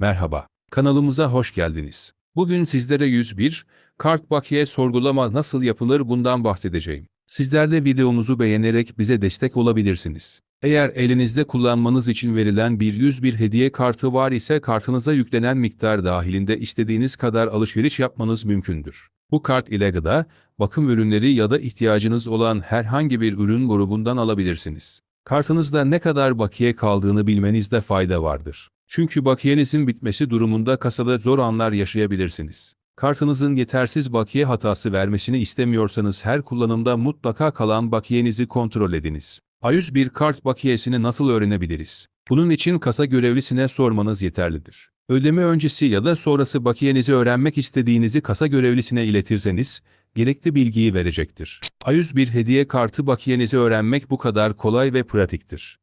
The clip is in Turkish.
Merhaba, kanalımıza hoş geldiniz. Bugün sizlere 101, kart bakiye sorgulama nasıl yapılır bundan bahsedeceğim. Sizler de videomuzu beğenerek bize destek olabilirsiniz. Eğer elinizde kullanmanız için verilen bir 101 hediye kartı var ise kartınıza yüklenen miktar dahilinde istediğiniz kadar alışveriş yapmanız mümkündür. Bu kart ile gıda, bakım ürünleri ya da ihtiyacınız olan herhangi bir ürün grubundan alabilirsiniz. Kartınızda ne kadar bakiye kaldığını bilmenizde fayda vardır. Çünkü bakiyenizin bitmesi durumunda kasada zor anlar yaşayabilirsiniz. Kartınızın yetersiz bakiye hatası vermesini istemiyorsanız her kullanımda mutlaka kalan bakiyenizi kontrol ediniz. A101 kart bakiyesini nasıl öğrenebiliriz? Bunun için kasa görevlisine sormanız yeterlidir. Ödeme öncesi ya da sonrası bakiyenizi öğrenmek istediğinizi kasa görevlisine iletirseniz, gerekli bilgiyi verecektir. A101 hediye kartı bakiyenizi öğrenmek bu kadar kolay ve pratiktir.